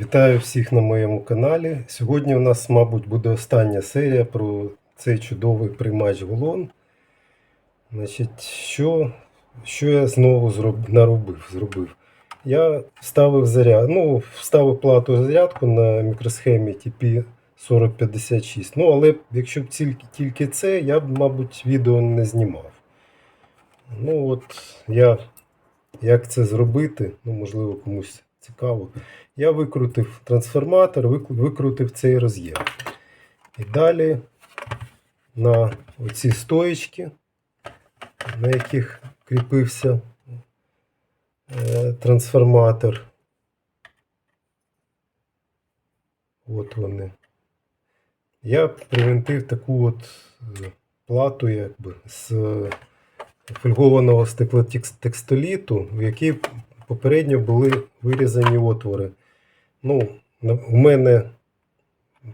Вітаю всіх на моєму каналі. Сьогодні у нас, мабуть, буде остання серія про цей чудовий приймач Голон. Значить, що, що я знову зроб, наробив, зробив? Я вставив заряд, ну, вставив плату зарядку на мікросхемі TP 4056. Ну, але якщо б тільки, тільки це, я б, мабуть, відео не знімав. Ну, от я як це зробити, ну, можливо, комусь цікаво. Я викрутив трансформатор, викрутив цей роз'єм. І далі на оці стоїчки, на яких кріпився е, трансформатор. От вони. Я привинтив таку от е, плату, якби, з е, фольгованого стеклотекстоліту, в якій попередньо були вирізані отвори. Ну, у мене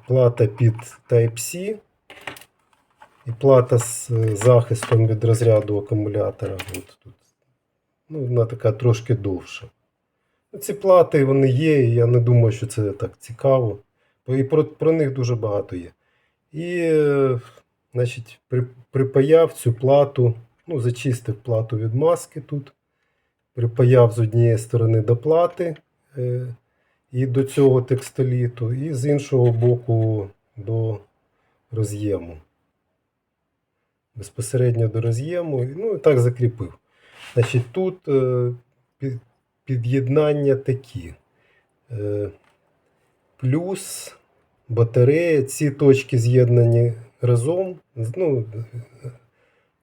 плата під Type-C і плата з е, захистом від розряду акумулятора. От тут. Ну, вона така трошки довша. Ну, Ці плати вони є, і я не думаю, що це так цікаво. І про, про них дуже багато є. І, е, значить, при, припаяв цю плату, ну, зачистив плату від маски тут, припаяв з однієї сторони до плати е, і до цього текстоліту, і з іншого боку до роз'єму. Безпосередньо до роз'єму, ну і так закріпив. Значить, тут е, під- під'єднання такі. Е, плюс батарея, ці точки з'єднані разом. Ну,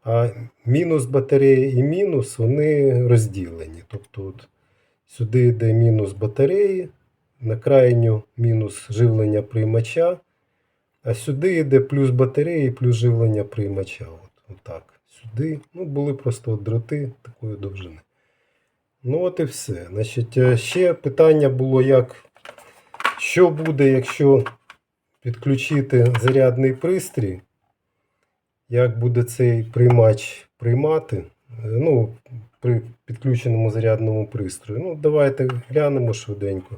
а мінус батареї і мінус вони розділені. Тобто от сюди йде мінус батареї, на крайню мінус живлення приймача, а сюди йде плюс батареї, плюс живлення приймача. От, отак. Сюди. Ну, були просто от дроти такої довжини. Ну, от і все. Значить, е, ще питання було, як, що буде, якщо підключити зарядний пристрій, як буде цей приймач приймати, е, ну, при підключеному зарядному пристрою. Ну, давайте глянемо швиденько.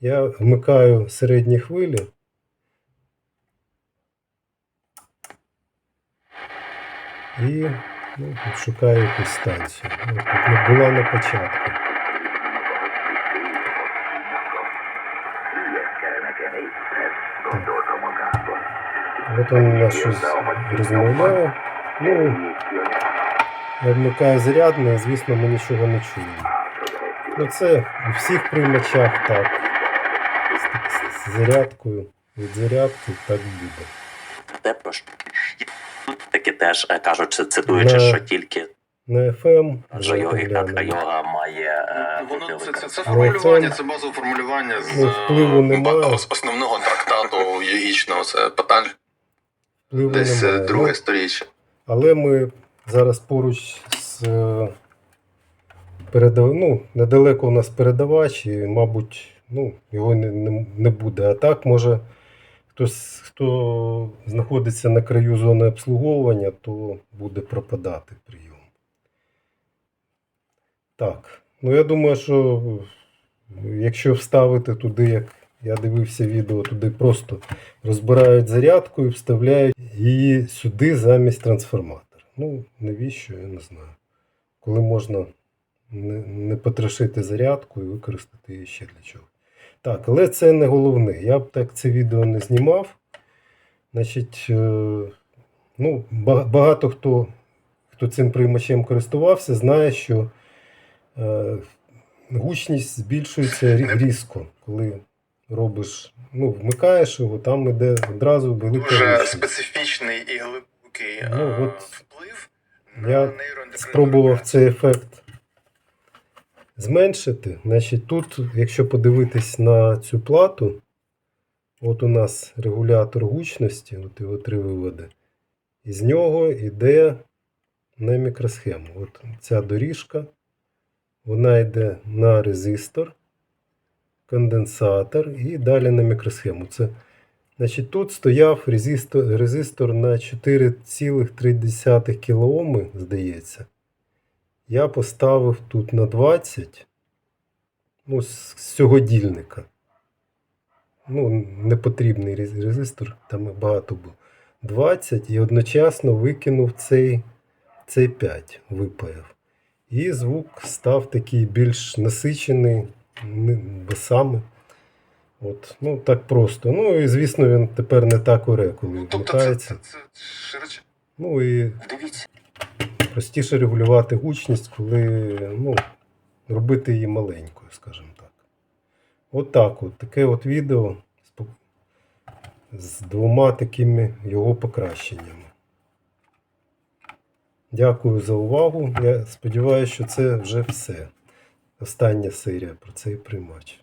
Я вмикаю середні хвилі. І ну, шукаю якусь станцію. Ну, тут була на початку. От він у нас щось розмовляє. Ну, я вмикаю зарядне, звісно, ми нічого не чуємо. Ну, це у всіх приймачах так. З, з зарядкою, від зарядки так буде. те, про що таки теж е, кажуть, цитуючи, Не. що тільки На FM. глянемо. катха йога має е, Воно це, це, це формулювання, це- базове формулювання з Ну, впливу е, немає. основного трактату йогічного, це Паталь, Впливу десь е, немає. друге сторіччя. Але ми зараз поруч з е, передав... ну, недалеко у нас передавач, і, мабуть, ну, його не, не, не буде. А так, може, хтось, хто знаходиться на краю зони обслуговування, то буде пропадати прийом. Так. Ну, я думаю, що якщо вставити туди, як я дивився відео, туди просто розбирають зарядку і вставляють її сюди замість трансформатора. Ну, навіщо, я не знаю. Коли можна не, потрошити зарядку і використати її ще для чого. Так, але це не головне. Я б так це відео не знімав. Значить, е, ну, багато хто, хто цим приймачем користувався, знає, що е, гучність збільшується різко, коли робиш, ну, вмикаєш його, там іде одразу велика Дуже специфічний і глибокий Ну, от вплив я спробував цей ефект зменшити. Значить, тут, якщо подивитись на цю плату, от у нас регулятор гучності, от його три виводи, і з нього йде на мікросхему. От ця доріжка, вона йде на резистор, конденсатор і далі на мікросхему. Це Значить, тут стояв резистор, резистор на 4,3 кОм, здається. Я поставив тут на 20 ну, з цього дільника. ну, непотрібний резистор, там багато було. 20 і одночасно викинув цей, цей 5, випаяв. І звук став такий більш насичений не- басами. От, ну, так просто. Ну і звісно, він тепер не так оре, коли Тобто вмикається. це широч... Ну і простіше регулювати гучність, коли ну, робити її маленькою, скажімо так. От так от, таке от відео з, з двома такими його покращеннями. Дякую за увагу. Я сподіваюся, що це вже все. Остання серія про цей приймач.